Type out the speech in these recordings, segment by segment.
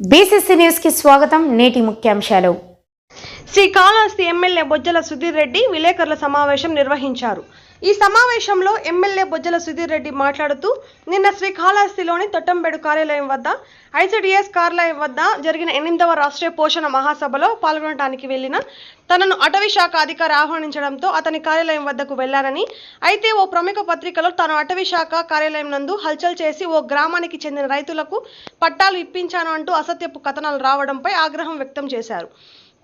BCC న్యూస్కి స్వాగతం నేటి ముఖ్యాంశాలు. శ్రీకాళహస్తి ఎమ్మెల్యే బొజ్జల సుధీర్ రెడ్డి విలేకరుల సమావేశం నిర్వహించారు. ఈ సమావేశంలో ఎమ్మెల్యే బొజ్జల సుధీర్ రెడ్డి మాట్లాడుతూ నిన్న శ్రీకాళహస్తిలోని తొట్టంబేడు కార్యాలయం వద్ద ఐసిడిఎస్ కార్యాలయం వద్ద జరిగిన ఎనిమిదవ రాష్ట్రీయ పోషణ మహాసభలో పాల్గొనడానికి వెళ్ళిన తనను అటవీ శాఖ అధికారి ఆహ్వానించడంతో అతని కార్యాలయం వద్దకు వెళ్ళారని అయితే ఓ ప్రముఖ పత్రికలో తాను అటవీ శాఖ కార్యాలయం నందు హల్చల్ చేసి ఓ గ్రామానికి చెందిన రైతులకు పట్టాలు ఇప్పించాను అంటూ అసత్యపు కథనాలు రావడంపై ఆగ్రహం వ్యక్తం చేశారు.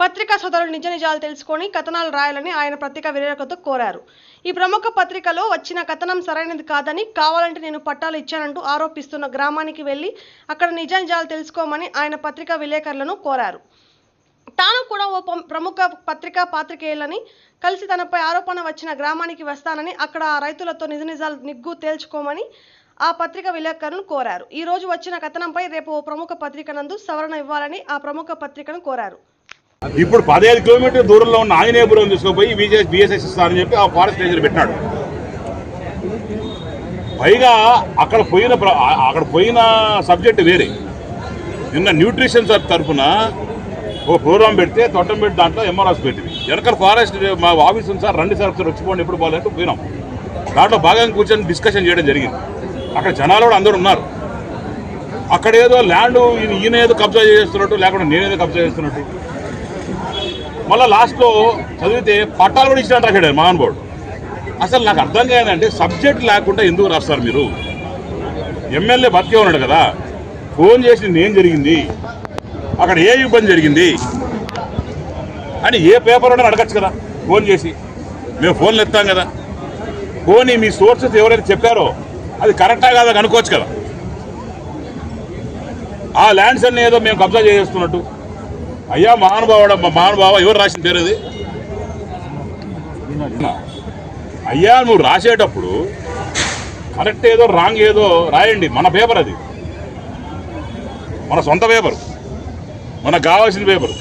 పత్రికా సోదరులు నిజ నిజాలు తెలుసుకొని కథనాలు రాయాలని ఆయన పత్రికా విలేకరులతో కోరారు. ఈ ప్రముఖ పత్రికలో వచ్చిన కథనం సరైనది కాదని కావాలంటే నేను పట్టాలు ఇచ్చానంటూ ఆరోపిస్తున్న గ్రామానికి వెళ్ళి అక్కడ నిజ నిజాలు తెలుసుకోమని ఆయన పత్రికా విలేకరులను కోరారు. తాను కూడా ఓ పం- ప్రముఖ పత్రికా పాత్రికేయులని కలిసి తనపై ఆరోపణ వచ్చిన గ్రామానికి వస్తానని అక్కడ ఆ రైతులతో నిజ నిజాలు నిగ్గు తేల్చుకోమని ఆ పత్రిక విలేకరులను కోరారు. ఈ రోజు వచ్చిన కథనంపై రేపు ఓ ప్రముఖ పత్రిక నందు సవరణ ఇవ్వాలని ఆ ప్రముఖ పత్రికను కోరారు. ఇప్పుడు పదిహేను కిలోమీటర్ దూరంలో ఉన్న ఆంజనేయపురం తీసుకుపోయి బీజేఎస్ బిఎస్ఎస్ ఇస్తారని చెప్పి ఆ ఫారెస్ట్ రేంజర్ పెట్టాడు. పైగా అక్కడ పోయిన ప్ర- అక్కడ పోయిన సబ్జెక్ట్ వేరే. నిన్న న్యూట్రిషన్ సార్ తరఫున ఓ ప్రోగ్రామ్ పెడితే తొట్టంపెట్టి దాంట్లో ఎంఆర్ఎస్ పెట్టింది. వెనకాల ఫారెస్ట్ మా ఆఫీస్ ఉంది సార్ రండి సార్ ఒకసారి వచ్చిపోండి ఎప్పుడు పోలేదంటే పోయినాం. దాంట్లో భాగంగా కూర్చొని డిస్కషన్ చేయడం జరిగింది. అక్కడ జనాలు కూడా అందరూ ఉన్నారు. అక్కడ ఏదో ల్యాండ్ ఈయన ఏదో కబ్జా చేస్తున్నట్టు లేకుండా నేనేదో కబ్జా చేస్తున్నట్టు. మళ్ళీ లాస్ట్లో చదివితే పట్టాలు కూడా ఇచ్చినట్టు రాశాడు మహానుభావుడు అసలు నాకు అర్థం కాదంటే సబ్జెక్ట్ లేకుండా ఎందుకు రాస్తారు మీరు? ఎమ్మెల్యే బతికే ఉన్నాడు కదా. ఫోన్ చేసి ఏం జరిగింది? అక్కడ ఏ ఇబ్బంది జరిగింది? అని ఏ పేపర్ ఉన్నా అడగచ్చు కదా. ఫోన్ చేసి. మేము ఫోన్లు ఎత్తాం కదా. పోనీ మీ సోర్సెస్ ఎవరైతే చెప్పారో అది కరెక్టా కాదా కనుక్కోవచ్చు కదా. ఆ ల్యాండ్స్ అన్నీ ఏదో మేము కబ్జా చేస్తున్నట్టు అయ్యా మహానుభావుడు మహానుభావ ఎవరు రాసిన పేరు అది అయ్యా నువ్వు రాసేటప్పుడు కరెక్ట్ ఏదో రాంగ్ ఏదో రాయండి. మన పేపర్ అది. మన సొంత పేపర్. మనకు కావాల్సిన పేపర్.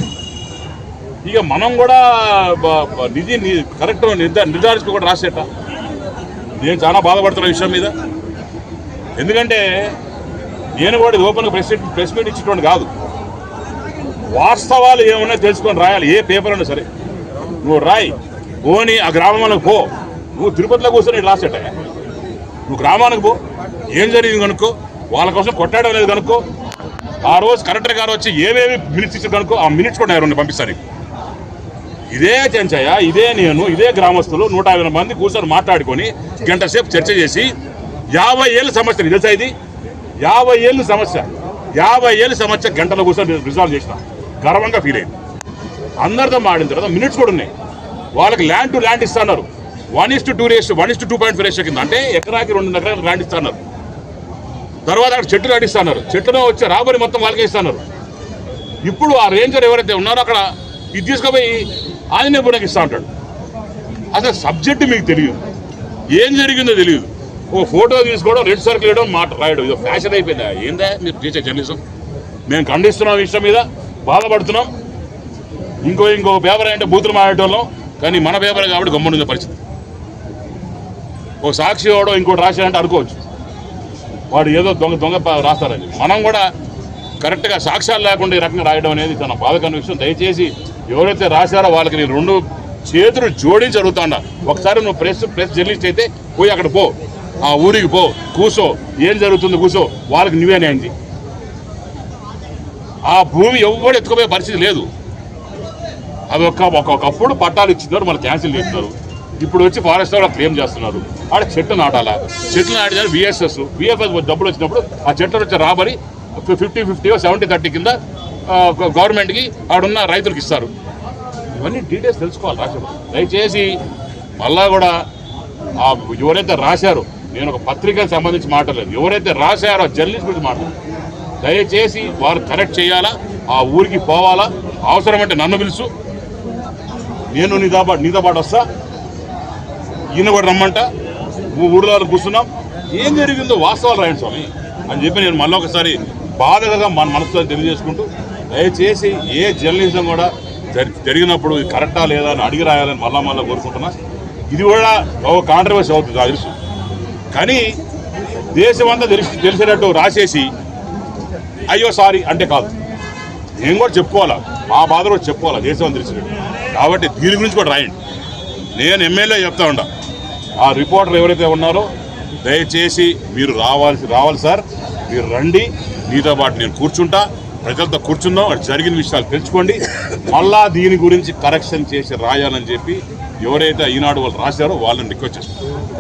ఇక మనం కూడా నిధి కరెక్ట్ నిర్ధార నిర్ధారించుకు కూడా రాసేట. నేను చాలా బాధపడుతున్న విషయం మీద. ఎందుకంటే నేను కూడా ఓపెన్గా ప్రెస్ ప్రెస్ మీట్ ఇచ్చేటువంటి కాదు. వాస్తవాలు ఏమన్నా తెలుసుకొని రాయాలి. ఏ పేపర్ అయినా సరే. నువ్వు రాయి. పోని ఆ గ్రామంలోకి పో. నువ్వు తిరుపతిలో కూర్చొని ఇట్లా అట్ట నువ్వు గ్రామానికి పో. ఏం జరిగింది కనుక్కో? వాళ్ళ కోసం కొట్టాడో లేదు కనుక్కో? ఆ రోజు కలెక్టర్ గారు వచ్చి ఏమేమి మినిట్స్ ఇచ్చారు కనుక్కో? ఆ మినిట్స్ కూడా ఎవరు పంపిస్తారు ఇదే చెంచయ్య ఇదే నేను ఇదే గ్రామస్తులు నూట యాభై మంది కూర్చొని మాట్లాడుకొని గంట సేపు చర్చ చేసి యాభై ఏళ్ళ సమస్య తెలుసా ఇది? యాభై ఏళ్ళు సమస్య. యాభై ఏళ్ళ సమస్య గంటలో కూర్చొని రిజాల్వ్ చేసినా. గర్వంగా ఫీల్ అయింది. అందరితో మాడిన తర్వాత మినిట్స్ కూడా ఉన్నాయి. వాళ్ళకి ల్యాండ్ టు ల్యాండ్ ఇస్తున్నారు. One is to two ratio one is to two point five ratio కింద. అంటే ఎకరాకి రెండు ఎకరాలు ల్యాండ్ ఇస్తున్నారు. తర్వాత అక్కడ చెట్లు నడిస్తున్నారు చెట్టులో వచ్చే రాబడి మొత్తం వాళ్ళకే ఇస్తున్నారు. ఇప్పుడు ఆ రేంజర్ ఎవరైతే ఉన్నారో అక్కడ ఇది తీసుకుపోయి ఆంజనేయపురంకి ఇస్తా ఉంటాడు. అసలు సబ్జెక్ట్ మీకు తెలియదు. ఏం జరిగిందో తెలియదు. ఓ ఫోటో తీసుకోవడం రెడ్ సర్కిల్ వేయడం మాట రాయడం. ఇది ఫ్యాషన్ అయిపోయిందా? ఏందా? మీరు చేసే జర్నలిజం మేము ఖండిస్తున్నాం విషయం మీద. బాధపడుతున్నాం. ఇంకో ఇంకో పేపర్ అంటే బూతులు మాడేటోళ్ళం కానీ మన పేపర్ కాబట్టి గమ్మునుంది పరిస్థితి. ఓ సాక్షి వాడో ఇంకోటి రాశాడంటే అనుకోవచ్చు. వాడు ఏదో దొంగ దొంగ రాస్తారని. మనం కూడా కరెక్ట్గా సాక్ష్యాలు లేకుండా ఈ రకంగా రాయడం అనేది తన బాధకరమైన విషయం. దయచేసి ఎవరైతే రాశారో వాళ్ళకి నేను రెండు చేతులు జోడించి అడుగుతాడా ఒకసారి నువ్వు ప్రెస్ ప్రెస్ జర్నలిస్ట్ అయితే పోయి అక్కడ పో. ఆ ఊరికి పో. కూసో. ఏం జరుగుతుంది? కూసో. వాళ్ళకి నువ్వే న్యాయం ఆ భూమి ఎవరు ఎత్తుకుపోయే పరిస్థితి లేదు. అది ఒక ఒకప్పుడు పట్టాలు ఇచ్చినారు మళ్ళీ క్యాన్సిల్ చేస్తున్నారు. ఇప్పుడు వచ్చి ఫారెస్ట్ వాళ్ళు క్లెయిమ్ చేస్తున్నారు? ఆడ చెట్టు నాటాలా. చెట్లు నాటిన విఎస్ఎస్ విఎఫ్ఎస్ డబ్బులు వచ్చినప్పుడు ఆ చెట్లు వచ్చి రాబడి ఫిఫ్టీ ఫిఫ్టీ సెవెంటీ థర్టీ కింద గవర్నమెంట్కి ఆడున్న రైతులకు ఇస్తారు. ఇవన్నీ డీటెయిల్స్ తెలుసుకోవాలి రాశారు దయచేసి మళ్ళా కూడా ఆ ఎవరైతే రాశారో నేను ఒక పత్రికకు సంబంధించి మాట్లాడలేదు. ఎవరైతే రాశారో జర్నలిస్ట్ గురించి మాట్లాడలేదు. దయచేసి వారు కరెక్ట్ చేయాలా? ఆ ఊరికి పోవాలా? అవసరమంటే నన్ను పిలుసు. నేను నీతో పాటు నీతో పాటు వస్తా. ఈయన కూడా రమ్మంట. ఊళ్ళో కూర్చున్నాం. ఏం జరిగిందో వాస్తవాలు రాయండి స్వామి. అని చెప్పి నేను మళ్ళీ ఒకసారి బాధగా మన మనసులో తెలియజేసుకుంటూ దయచేసి ఏ జర్నలిజం కూడా జరిగినప్పుడు ఇది కరెక్టా లేదా అని అడిగి రాయాలని మళ్ళా మళ్ళీ కోరుకుంటున్నా. ఇది కూడా ఒక కాంట్రవర్సీ అవుతుంది తెలుసు. కానీ దేశమంతా తెలిసి తెలిసేటట్టు రాసేసి అయ్యో సారీ అంటే కాదు. నేను కూడా చెప్పుకోవాలా? మా బాధ కూడా చెప్పుకోవాలా దేశం తెలిసినట్టు కాబట్టి దీని గురించి కూడా రాయండి. నేను ఎమ్మెల్యే చెప్తా ఉంటా ఆ రిపోర్టర్ ఎవరైతే ఉన్నారో దయచేసి మీరు రావాల్సి రావాలి సార్. మీరు రండి. మీతో పాటు నేను కూర్చుంటా. ప్రజలతో కూర్చుందాం. అక్కడ జరిగిన విషయాలు తెలుసుకోండి. మళ్ళా దీని గురించి కరెక్షన్ చేసి రాయాలని చెప్పి ఎవరైతే ఈనాడు వాళ్ళు రాశారో వాళ్ళని రిక్వెస్ట్ చేస్తాను